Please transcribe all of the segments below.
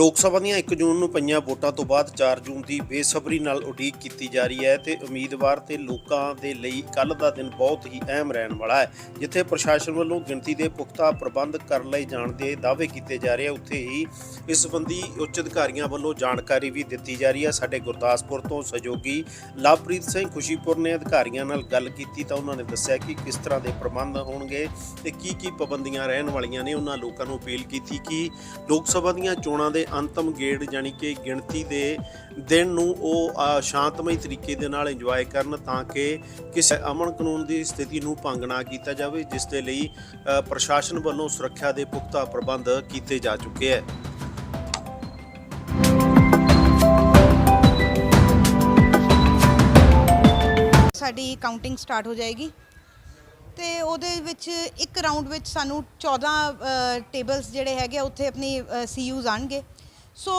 ਲੋਕ ਸਭਾ ਦੀਆਂ 1 ਜੂਨ ਨੂੰ ਪਈਆਂ ਵੋਟਾਂ ਤੋਂ ਬਾਅਦ 4 ਜੂਨ ਦੀ ਬੇਸਬਰੀ ਨਾਲ ਉਡੀਕ ਕੀਤੀ ਜਾ ਰਹੀ ਹੈ ਤੇ ਉਮੀਦਵਾਰ ਤੇ ਲੋਕਾਂ ਦੇ ਲਈ ਕੱਲ ਦਾ ਦਿਨ ਬਹੁਤ ਹੀ ਅਹਿਮ ਰਹਿਣ ਵਾਲਾ ਹੈ, ਜਿੱਥੇ ਪ੍ਰਸ਼ਾਸਨ ਵੱਲੋਂ ਗਿਣਤੀ ਦੇ ਪੁਖਤਾ ਪ੍ਰਬੰਧ ਕਰ ਲਏ ਜਾਣ ਦੇ ਦਾਅਵੇ ਕੀਤੇ ਜਾ ਰਹੇ ਆ। ਉੱਥੇ ਹੀ ਇਸ ਸੰਬੰਧੀ ਉੱਚ ਅਧਿਕਾਰੀਆਂ ਵੱਲੋਂ ਜਾਣਕਾਰੀ ਵੀ ਦਿੱਤੀ ਜਾ ਰਹੀ ਹੈ। ਸਾਡੇ ਗੁਰਦਾਸਪੁਰ ਤੋਂ ਸਹਿਯੋਗੀ ਲਵਪ੍ਰੀਤ ਸਿੰਘ ਖੁਸ਼ੀਪੁਰ ਨੇ ਅਧਿਕਾਰੀਆਂ ਨਾਲ ਗੱਲ ਕੀਤੀ ਤਾਂ ਉਹਨਾਂ ਨੇ ਦੱਸਿਆ ਕਿ ਕਿਸ ਤਰ੍ਹਾਂ ਦੇ ਪ੍ਰਬੰਧ ਹੋਣਗੇ ਤੇ ਕੀ ਕੀ ਪਾਬੰਦੀਆਂ ਰਹਿਣ ਵਾਲੀਆਂ ਨੇ। ਉਹਨਾਂ ਲੋਕਾਂ ਨੂੰ ਅਪੀਲ ਕੀਤੀ ਕਿ ਲੋਕ ਸਭਾ ਦੀਆਂ ਚੋਣਾਂ ਦੇ ਅੰਤਮ ਗੇੜ ਯਾਨੀ ਕਿ ਗਿਣਤੀ ਦੇ ਦਿਨ ਨੂੰ ਉਹ ਸ਼ਾਂਤਮਈ ਤਰੀਕੇ ਦੇ ਨਾਲ ਇੰਜੋਏ ਕਰਨ ਤਾਂ ਕਿ ਕਿਸੇ ਅਮਨ ਕਾਨੂੰਨ ਦੀ ਸਥਿਤੀ ਨੂੰ ਭੰਗ ਨਾ ਕੀਤਾ ਜਾਵੇ, ਜਿਸ ਦੇ ਲਈ ਪ੍ਰਸ਼ਾਸਨ ਵੱਲੋਂ ਸੁਰੱਖਿਆ ਦੇ ਪੁਖਤਾ ਪ੍ਰਬੰਧ ਕੀਤੇ ਜਾ ਚੁੱਕੇ ਹੈ ਸਾਡੀ ਕਾਊਂਟਿੰਗ ਸਟਾਰਟ ਹੋ ਜਾਏਗੀ। ਤੇ ਉਹਦੇ ਵਿੱਚ ਇੱਕ ਰਾਊਂਡ ਵਿੱਚ ਸਾਨੂੰ 14 ਟੇਬਲਸ ਜਿਹੜੇ ਹੈਗੇ ਉੱਥੇ ਆਪਣੀ ਸੀਯੂਜ਼ ਆਣਗੇ। ਸੋ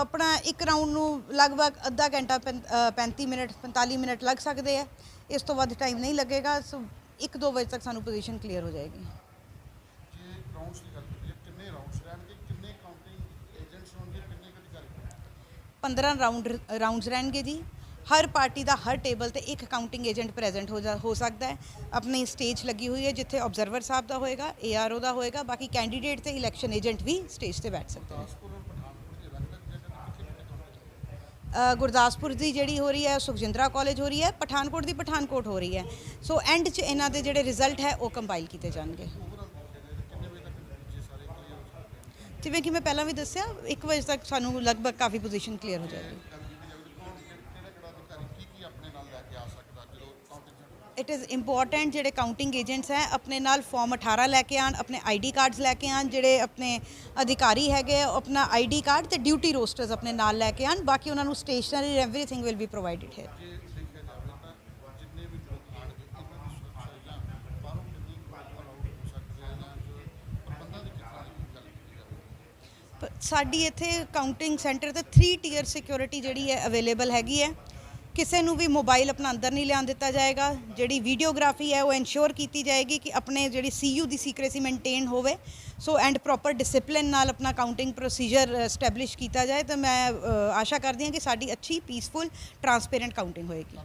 ਆਪਣਾ ਇੱਕ ਰਾਊਂਡ ਨੂੰ ਲਗਭਗ ਅੱਧਾ ਘੰਟਾ ਪੈਂ- ਅ, 35 ਮਿੰਟ 45 ਮਿੰਟ ਲੱਗ ਸਕਦੇ ਆ। ਇਸ ਤੋਂ ਵੱਧ ਟਾਈਮ ਨਹੀਂ ਲੱਗੇਗਾ ਸੋ 1-2 ਵਜੇ ਤੱਕ ਸਾਨੂੰ ਪੋਜੀਸ਼ਨ ਕਲੀਅਰ ਹੋ ਜਾਏਗੀ। ਜੇ ਰਾਉਂਡਸ ਦੀ ਗੱਲ ਕਰੀਏ ਕਿੰਨੇ ਰਾਉਂਡਸ ਰਹਿਣਗੇ ਕਿੰਨੇ ਕਾਊਂਟਿੰਗ ਏਜੰਟਸ ਹੋਣਗੇ ਕਿੰਨੇ ਕੁ ਅਧਿਕਾਰੀ 15 ਰਾਊਂਡ ਰਾਊਂਡਸ ਰਹਿਣਗੇ ਜੀ। ਹਰ ਪਾਰਟੀ ਦਾ ਹਰ ਟੇਬਲ ਤੇ ਇੱਕ ਕਾਊਂਟਿੰਗ ਏਜੰਟ ਪ੍ਰੈਜ਼ੈਂਟ ਹੋ ਜਾ ਹੋ ਸਕਦਾ ਹੈ। ਆਪਣੀ ਸਟੇਜ ਲੱਗੀ ਹੋਈ ਹੈ ਜਿੱਥੇ ਆਬਜ਼ਰਵਰ ਸਾਹਿਬ ਦਾ ਹੋਏਗਾ ਏਆਰਓ ਦਾ ਹੋਏਗਾ ਬਾਕੀ ਕੈਂਡੀਡੇਟ ਤੇ ਇਲੈਕਸ਼ਨ ਏਜੰਟ ਵੀ ਸਟੇਜ ਤੇ ਬੈਠ ਸਕਦੇ ਨੇ। ਅ, ਗੁਰਦਾਸਪੁਰ ਦੀ ਜਿਹੜੀ ਹੋ ਰਹੀ ਹੈ, ਸੁਖਜਿੰਦਰਾ ਕਾਲਜ ਹੋ ਰਹੀ ਹੈ, ਪਠਾਨਕੋਟ ਦੀ ਪਠਾਨਕੋਟ ਹੋ ਰਹੀ ਹੈ। ਸੋ ਐਂਡ 'ਚ ਇਹਨਾਂ ਦੇ ਜਿਹੜੇ ਰਿਜ਼ਲਟ ਹੈ, ਉਹ ਕੰਪਾਈਲ ਕੀਤੇ ਜਾਣਗੇ। ਜਿਵੇਂ ਕਿ ਮੈਂ ਪਹਿਲਾਂ ਵੀ ਦੱਸਿਆ 1 ਵਜੇ ਤੱਕ ਸਾਨੂੰ ਲਗਭਗ ਕਾਫੀ ਪੋਜੀਸ਼ਨ ਕਲੀਅਰ ਹੋ ਜਾਏਗੀ ਕੀ ਕੀ ਆਪਣੇ ਨਾਲ ਲੈ ਕੇ ਆ ਸਕਦਾ ਜਦੋਂ counting centre it is important ਜਿਹੜੇ ਕਾਊਂਟਿੰਗ ਏਜੰਟਸ ਹੈ ਆਪਣੇ ਨਾਲ ਫਾਰਮ 18 ਲੈ ਕੇ ਆਣ ਆਪਣੇ ਆਈਡੀ ਕਾਰਡਸ ਲੈ ਕੇ ਆਣ ਜਿਹੜੇ ਆਪਣੇ ਅਧਿਕਾਰੀ ਹੈਗੇ ਆਪਣਾ ਆਈਡੀ ਕਾਰਡ ਤੇ ਡਿਊਟੀ ਰੋਸਟਰਸ ਆਪਣੇ ਨਾਲ ਲੈ ਕੇ ਆਣ ਬਾਕੀ ਉਹਨਾਂ ਨੂੰ stationery everything will be provided here ਹੋ ਸਾਡੀ ਇੱਥੇ ਕਾਊਂਟਿੰਗ ਸੈਂਟਰ ਤੇ 3 ਟੀਅਰ ਸਿਕਿਉਰਿਟੀ ਜਿਹੜੀ ਹੈ ਅਵੇਲੇਬਲ ਹੈਗੀ ਹੈ। ਕਿਸੇ ਨੂੰ ਵੀ ਮੋਬਾਈਲ ਆਪਣਾ ਅੰਦਰ ਨਹੀਂ ਲਿਆਉਣ ਦਿੱਤਾ ਜਾਏਗਾ। ਜਿਹੜੀ ਵੀਡੀਓਗ੍ਰਾਫੀ ਹੈ, ਉਹ ਇਨਸ਼ੋਰ ਕੀਤੀ ਜਾਏਗੀ ਕਿ ਆਪਣੇ ਜਿਹੜੀ ਸੀਯੂ ਦੀ ਸੀਕ੍ਰੇਸੀ ਮੇਨਟੇਨ ਹੋਵੇ। ਸੋ ਐਂਡ ਪ੍ਰੋਪਰ ਡਿਸਪਲਿਨ ਨਾਲ ਆਪਣਾ ਕਾਊਂਟਿੰਗ ਪ੍ਰੋਸੀਜਰ ਐਸਟੈਬਲਿਸ਼ ਕੀਤਾ ਜਾਏ ਤਾਂ ਮੈਂ ਆਸ਼ਾ ਕਰਦੀ ਹਾਂ ਕਿ ਸਾਡੀ ਅੱਛੀ ਪੀਸਫੁਲ ਟਰਾਂਸਪੇਰੈਂਟ ਕਾਊਂਟਿੰਗ ਹੋਏਗੀ।